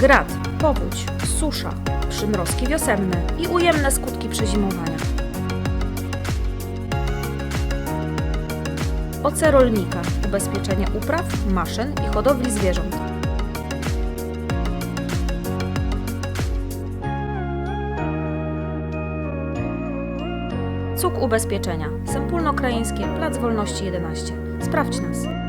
grad, powódź, susza, przymrozki wiosenne i ujemne skutki przezimowania. OC rolnika, ubezpieczenie upraw, maszyn i hodowli zwierząt. Cuk ubezpieczenia, Sępólno-Krajeńskie, Plac Wolności 11. Sprawdź nas.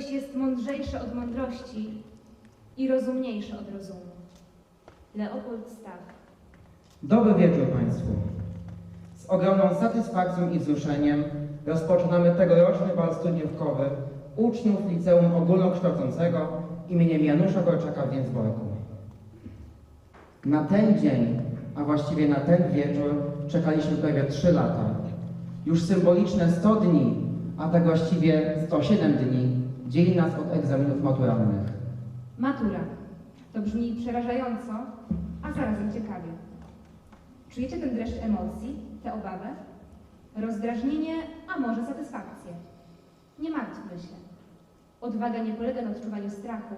Coś jest mądrzejsze od mądrości i rozumniejsze od rozumu. Leopold Stach. Dobry wieczór Państwu. Z ogromną satysfakcją i wzruszeniem rozpoczynamy tegoroczny bal studniówkowy uczniów Liceum Ogólnokształcącego imieniem Janusza Korczaka w Więcborku. Na ten dzień, a właściwie na ten wieczór czekaliśmy prawie 3 lata. Już symboliczne 100 dni, a tak właściwie 107 dni dzieli nas od egzaminów maturalnych. Matura. To brzmi przerażająco, a zarazem ciekawie. Czujecie ten dreszcz emocji, tę obawę? Rozdrażnienie, a może satysfakcję? Nie martwmy się. Odwaga nie polega na odczuwaniu strachu,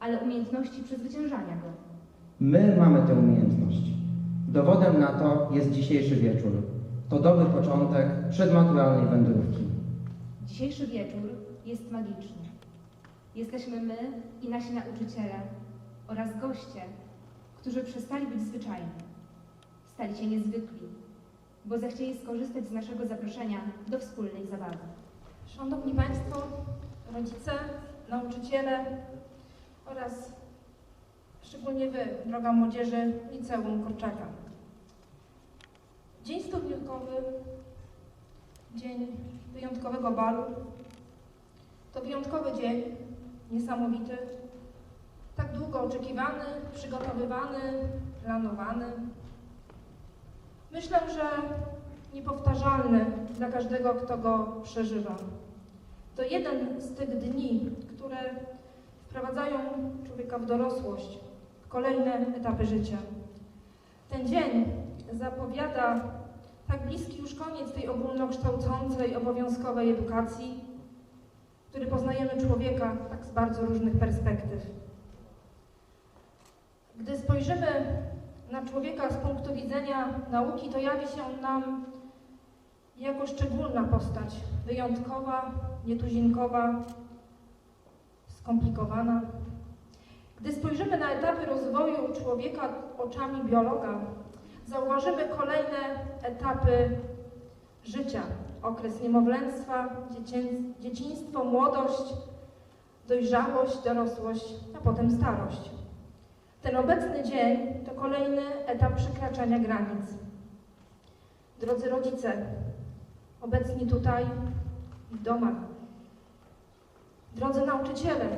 ale umiejętności przezwyciężania go. My mamy tę umiejętność. Dowodem na to jest dzisiejszy wieczór. To dobry początek przedmaturalnej wędrówki. Dzisiejszy wieczór jest magiczny. Jesteśmy my i nasi nauczyciele oraz goście, którzy przestali być zwyczajni. Stali się niezwykli, bo zechcieli skorzystać z naszego zaproszenia do wspólnej zabawy. Szanowni Państwo, rodzice, nauczyciele oraz szczególnie Wy, droga młodzieży Liceum Korczaka. Dzień studniówkowy, dzień wyjątkowego balu. To wyjątkowy dzień, niesamowity, tak długo oczekiwany, przygotowywany, planowany. Myślę, że niepowtarzalny dla każdego, kto go przeżywa. To jeden z tych dni, które wprowadzają człowieka w dorosłość, w kolejne etapy życia. Ten dzień zapowiada tak bliski już koniec tej ogólnokształcącej, obowiązkowej edukacji, w której poznajemy człowieka tak z bardzo różnych perspektyw. Gdy spojrzymy na człowieka z punktu widzenia nauki, to jawi się nam jako szczególna postać, wyjątkowa, nietuzinkowa, skomplikowana. Gdy spojrzymy na etapy rozwoju człowieka oczami biologa, zauważymy kolejne etapy życia. Okres niemowlęctwa, dzieciństwo, młodość, dojrzałość, dorosłość, a potem starość. Ten obecny dzień to kolejny etap przekraczania granic. Drodzy rodzice, obecni tutaj w domach. Drodzy nauczyciele,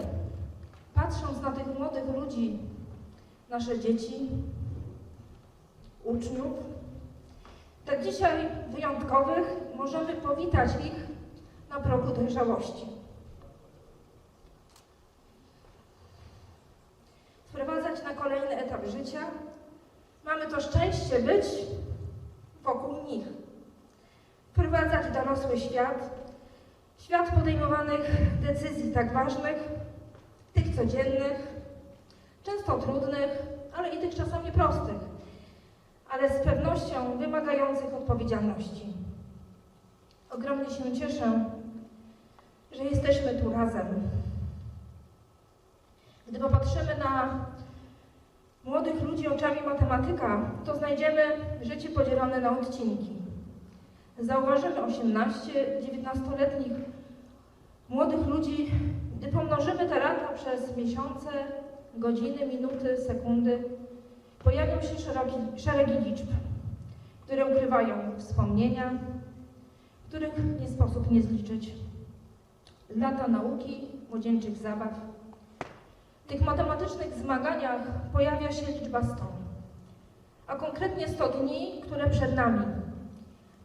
patrząc na tych młodych ludzi, nasze dzieci, uczniów, tak dzisiaj wyjątkowych, możemy powitać ich na progu dojrzałości. Wprowadzać na kolejny etap życia. Mamy to szczęście być wokół nich wprowadzać dorosły świat, świat podejmowanych decyzji tak ważnych, tych codziennych, często trudnych, ale i tych czasami prostych, ale z pewnością wymagających odpowiedzialności. Ogromnie się cieszę, że jesteśmy tu razem. Gdy popatrzymy na młodych ludzi oczami matematyka, to znajdziemy życie podzielone na odcinki. Zauważymy 18-19-letnich młodych ludzi, gdy pomnożymy te lata przez miesiące, godziny, minuty, sekundy, pojawią się szeregi liczb, które ukrywają wspomnienia, których nie sposób nie zliczyć. Lata nauki, młodzieńczych zabaw. W tych matematycznych zmaganiach pojawia się liczba 100, a konkretnie 100 dni, które przed nami.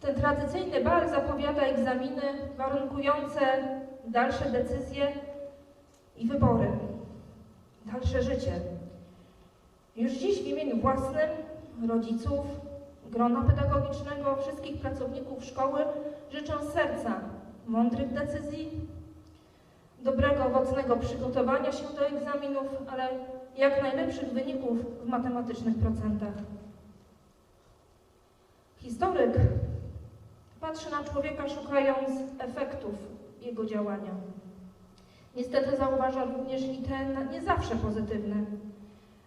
Ten tradycyjny bal zapowiada egzaminy warunkujące dalsze decyzje i wybory, dalsze życie. Już dziś w imieniu własnym, rodziców, grona pedagogicznego, wszystkich pracowników szkoły życzę serca mądrych decyzji, dobrego, owocnego przygotowania się do egzaminów, ale jak najlepszych wyników w matematycznych procentach. Historyk patrzy na człowieka szukając efektów jego działania. Niestety zauważa również i te nie zawsze pozytywne,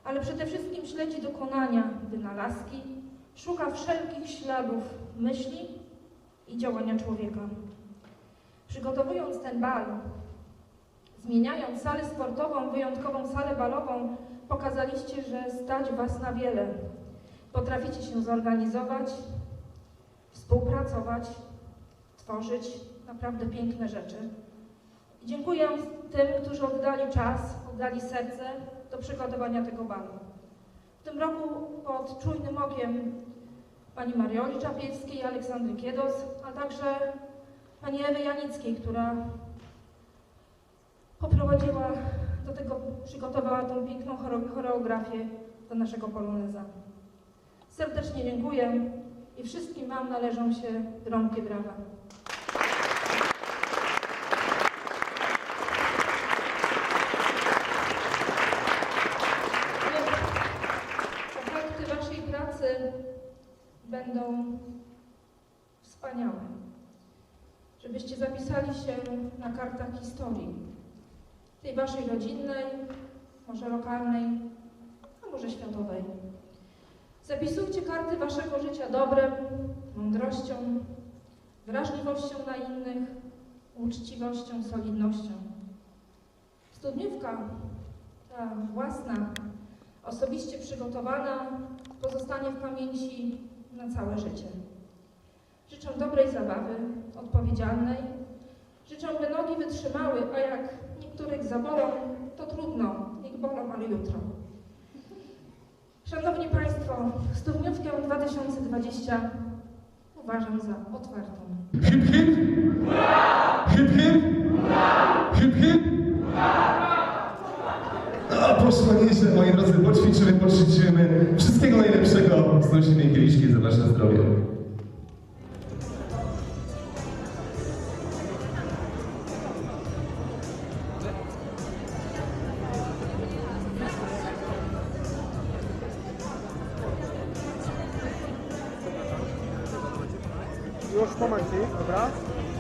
ale przede wszystkim śledzi dokonania, wynalazki, szuka wszelkich śladów myśli i działania człowieka. Przygotowując ten bal, zmieniając salę sportową, wyjątkową salę balową, pokazaliście, że stać Was na wiele. Potraficie się zorganizować, współpracować, tworzyć naprawdę piękne rzeczy. Dziękuję tym, którzy oddali czas, oddali serce do przygotowania tego balu. W tym roku pod czujnym okiem pani Marioli Czapiewskiej, Aleksandry Kiedos, a także pani Ewy Janickiej, która poprowadziła do tego, przygotowała tą piękną chore- choreografię do naszego poloneza. Serdecznie dziękuję i wszystkim Wam należą się gromkie brawa. Żebyście zapisali się na kartach historii. Tej Waszej rodzinnej, może lokalnej, a może światowej. Zapisujcie karty Waszego życia dobrem, mądrością, wrażliwością na innych, uczciwością, solidnością. Studniówka, ta własna, osobiście przygotowana, pozostanie w pamięci na całe życie. Dobrej zabawy, odpowiedzialnej. Życzę, by nogi wytrzymały, a jak niektórych zabolą, to trudno, niech bolą, ale jutro. Szanowni Państwo, studniówkę 2020 uważam za otwartą. Hip hip! Hip hip! Hip hip! A poszło nieźle, moi drodzy, poćwiczymy, poćwiczymy. Wszystkiego najlepszego. Znosimy kieliszki za wasze zdrowie. Como assim? Abraço?